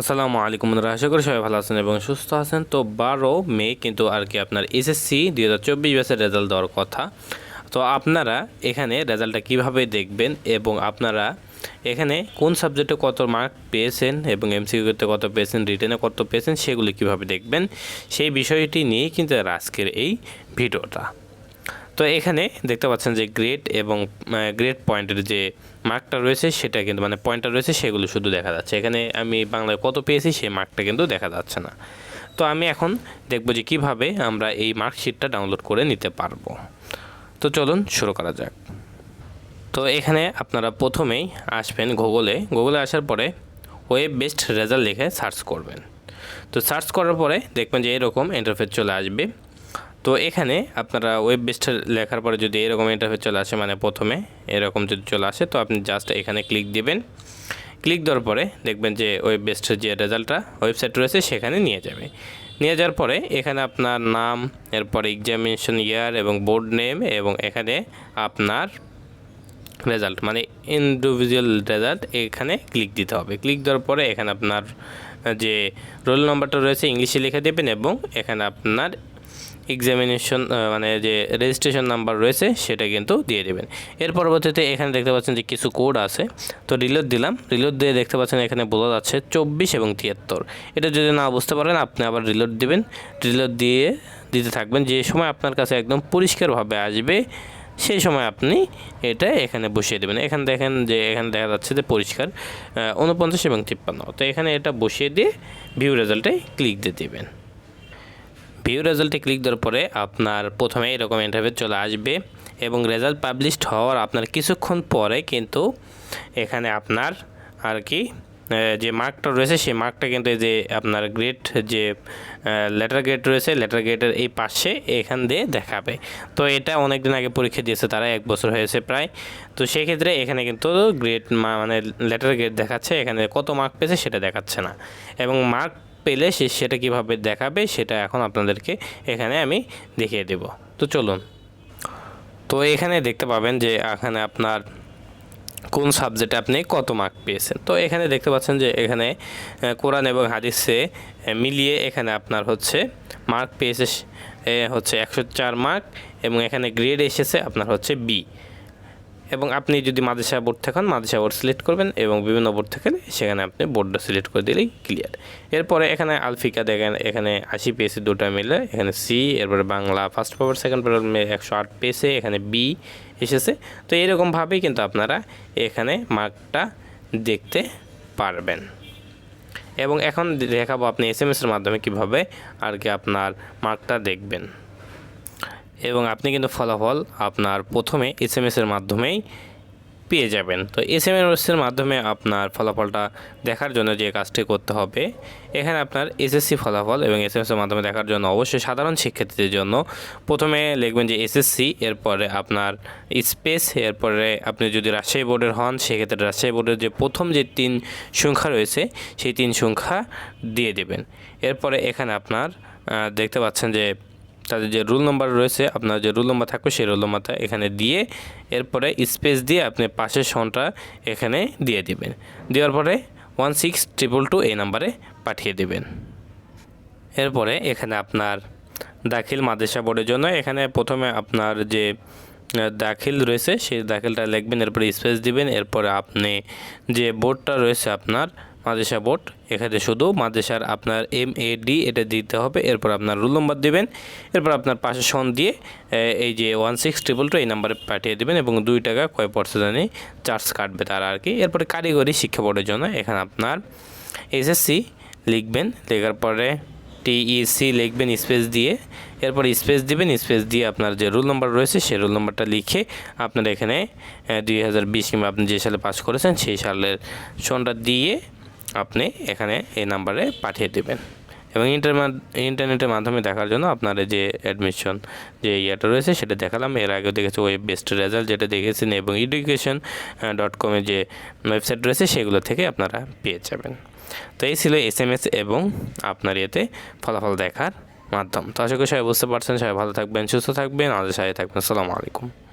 আসসালামু আলাইকুম বন্ধুরা, আশা করি সবাই ভালো আছেন এবং সুস্থ আছেন। তো বারো মে কিন্তু আর কি আপনার এসএসসি দুই হাজার চব্বিশ ব্যাচের রেজাল্ট দেওয়ার কথা। তো আপনারা এখানে রেজাল্টটা কীভাবে দেখবেন এবং আপনারা এখানে কোন সাবজেক্টে কত মার্ক পেয়েছেন এবং এমসিকিউতে কত পেয়েছেন, রিটেনে কত পেয়েছেন, সেগুলি কীভাবে দেখবেন, সেই বিষয়টি নিয়েই কিন্তু আজকের এই ভিডিওটা। তো এখানে দেখতে পাচ্ছেন যে গ্রেড এবং গ্রেড পয়েন্টের যে মার্কটা রয়েছে, সেটা কিন্তু মানে পয়েন্টটা রয়েছে, সেগুলো শুধু দেখা যাচ্ছে। এখানে আমি বাংলায় কত পেয়েছি, সেই মার্কটা কিন্তু দেখা যাচ্ছে না। তো আমি এখন দেখব যে কীভাবে আমরা এই মার্কশিটটা ডাউনলোড করে নিতে পারব। তো চলুন শুরু করা যাক। তো এখানে আপনারা প্রথমেই আসবেন গুগলে গুগলে আসার পরে ওয়েব বেস্ট রেজাল্ট লিখে সার্চ করবেন। তো সার্চ করার পরে দেখবেন যে এরকম ইন্টারফেস চলে আসবে। তো এখানে আপনারা ওয়েব বেস্ট লেখার পরে যদি এরকম ইন্টারফেস চলে আসে মানে প্রথমে এরকম যদি চলে আসে, তো আপনি জাস্ট এখানে ক্লিক দিবেন। ক্লিক দেওয়ার পরে দেখবেন যে ওয়েব বেস্টের যে রেজাল্টটা ওয়েবসাইট রয়েছে, সেখানে নিয়ে যাবে। নিয়ে যাওয়ার পরে এখানে আপনার নাম, এরপরে এক্সামিনেশন ইয়ার এবং বোর্ড নেম এবং এখানে আপনার রেজাল্ট মানে ইন্ডিভিজুয়াল রেজাল্ট এখানে ক্লিক দিতে হবে। ক্লিক দেওয়ার পরে এখানে আপনার যে রোল নাম্বারটা রয়েছে, ইংলিশে লিখে দেবেন এবং এখানে আপনার এক্সামিনেশন মানে যে রেজিস্ট্রেশন নাম্বার রয়েছে, সেটা কিন্তু দিয়ে দেবেন। এর পরবর্তীতে এখানে দেখতে পাচ্ছেন যে কিছু কোড আছে। তো রিলোড দিলাম। রিলোড দিয়ে দেখতে পাচ্ছেন এখানে বোঝা যাচ্ছে চব্বিশ এবং তিয়াত্তর। এটা যদি না বুঝতে পারেন, আপনি আবার রিলোড দিবেন। রিলোড দিয়ে দিতে থাকবেন। যে সময় আপনার কাছে একদম পরিষ্কারভাবে আসবে, সেই সময় আপনি এটা এখানে বসিয়ে দেবেন। এখানে দেখেন যে, এখানে দেখা যাচ্ছে যে পরিষ্কার উনপঞ্চাশ এবং তিপ্পান্ন। তো এখানে এটা বসিয়ে দিয়ে ভিউ রেজাল্টে ক্লিক দিয়ে দেবেন। ভিউ রেজাল্টে ক্লিক দেওয়ার পরে আপনার প্রথমে এরকম ইন্টারভিউ চলে আসবে এবং রেজাল্ট পাবলিশড হওয়ার আপনার কিছুক্ষণ পরে কিন্তু এখানে আপনার আর কি যে মার্কটা রয়েছে সেই মার্কটা কিন্তু এই যে আপনার গ্রেড যে লেটার গ্রেড রয়েছে লেটার গ্রেডের এই পাশে এখান দিয়ে দেখাবে। তো এটা অনেক দিন আগে পরীক্ষা দিয়েছে, তারা এক বছর হয়েছে প্রায়। তো সেক্ষেত্রে এখানে কিন্তু গ্রেড মানে লেটার গ্রেড দেখাচ্ছে, এখানে কত মার্ক পেয়েছে সেটা দেখাচ্ছে না। এবং মার্ক পেলে সে সেটা কীভাবে দেখাবে সেটা এখন আপনাদেরকে এখানে আমি দেখিয়ে দেব। তো চলুন। তো এখানে দেখতে পাবেন যে এখানে আপনার কোন সাবজেক্টে আপনি কত মার্ক পেয়েছেন। তো এখানে দেখতে পাচ্ছেন যে এখানে কোরআন এবং হাদিসে মিলিয়ে এখানে আপনার হচ্ছে মার্ক পেয়েছে হচ্ছে একশো চার মার্ক এবং এখানে গ্রেড এসেছে আপনার হচ্ছে বি এবং আপনি যদি মাদ্রাসা বোর্ড থাকেন মাদ্রাসা বোর্ড সিলেক্ট করবেন এবং বিভিন্ন বোর্ড থাকেন সেখানে আপনি বোর্ডটা সিলেক্ট করে দিলেই ক্লিয়ার এরপরে এখানে আলফিকা দেখেন, এখানে আশি পেয়েছে দুটো মিলে, এখানে সি এরপরে Bangla first paper second paper একশো আট পেয়েছে, এখানে বি এসেছে। তো এরকমভাবেই কিন্তু আপনারা এখানে মার্কটা দেখতে পারবেন। এবং এখন দেখাবো আপনি এস এম এসের মাধ্যমে কীভাবে আর কি আপনার মার্কটা দেখবেন। এবং আপনি কিন্তু ফলাফল আপনার প্রথমে এস এম এসের মাধ্যমেই পেয়ে যাবেন। তো এস এম এসের মাধ্যমে আপনার ফলাফলটা দেখার জন্য যে কাজটি করতে হবে, এখানে আপনার এসএসসি ফলাফল এবং এস এম এসের মাধ্যমে দেখার জন্য অবশ্যই সাধারণ শিক্ষার্থীদের জন্য প্রথমে লিখবেন যে এসএসসি এরপরে আপনার স্পেস এরপরে আপনি যদি রাজশাহী বোর্ডের হন, সেক্ষেত্রে রাজশাহী বোর্ডের যে প্রথম যে তিন সংখ্যা রয়েছে, সেই তিন সংখ্যা দিয়ে দেবেন। এরপরে এখানে আপনার দেখতে পাচ্ছেন যে তাদের যে রুল নাম্বার রয়েছে, আপনার যে রুল নাম্বার থাকবে সেই রুল নাম্বারটা এখানে দিয়ে এরপরে স্পেস দিয়ে আপনি পাশের সনটা এখানে দিয়ে দিবেন। দেওয়ার পরে ওয়ান সিক্স ট্রিপল টু এই নাম্বারে পাঠিয়ে দেবেন। এরপরে এখানে আপনার দাখিল মাদ্রাসা বোর্ডের জন্য এখানে প্রথমে আপনার যে দাখিল রয়েছে সেই দাখিলটা লিখবেন, এরপরে স্পেস দিবেন, এরপরে আপনি যে বোর্ডটা রয়েছে আপনার মাদ্রাসা বোর্ড। এখানে শুধু মাদ্রাসার আপনার এম এ ডি এটা দিতে হবে, এরপর আপনার রুল নম্বর দেবেন, এরপর আপনার পাশে সন দিয়ে এই যে ওয়ান সিক্স ট্রিপল টু এই নাম্বারে পাঠিয়ে দেবেন এবং দুই টাকা কয় পর্সেন্ট চার্জ কাটবে তারা আর কি। এরপরে কারিগরি শিক্ষা বোর্ডের জন্য এখানে আপনার এসএসসি লিখবেন, লেখার পরে টিইসি লিখবেন স্পেস দিয়ে, এরপর স্পেস দিবেন, স্পেস দিয়ে আপনার যে রোল নাম্বার রয়েছে সেই রোল নাম্বারটা লিখে আপনার এখানে দুই হাজার বিশ কিংবা আপনি যে সালে পাস করেছেন সেই সালের সনটা দিয়ে আপনি এখানে এই নাম্বারে পাঠিয়ে দেবেন। এবং ইন্টারনেটের মাধ্যমে দেখার জন্য আপনার যে অ্যাডমিশন যে ইয়েটা রয়েছে সেটা দেখালাম। এর আগেও দেখেছি ওয়েব বেস্ট রেজাল্ট যেটা দেখেছেন এবং এডুকেশন ডট কমে যে ওয়েবসাইট রয়েছে সেগুলো থেকে আপনারা পেয়ে যাবেন। তো এই ছিল এস এম এস এবং আপনার ইয়েতে ফলাফল দেখার মাধ্যম। তো আশা করি সবাই বুঝতে পারছেন। সবাই ভালো থাকবেন, সুস্থ থাকবেন। আমাদের সাথে থাকবেন। আসসালামু আলাইকুম।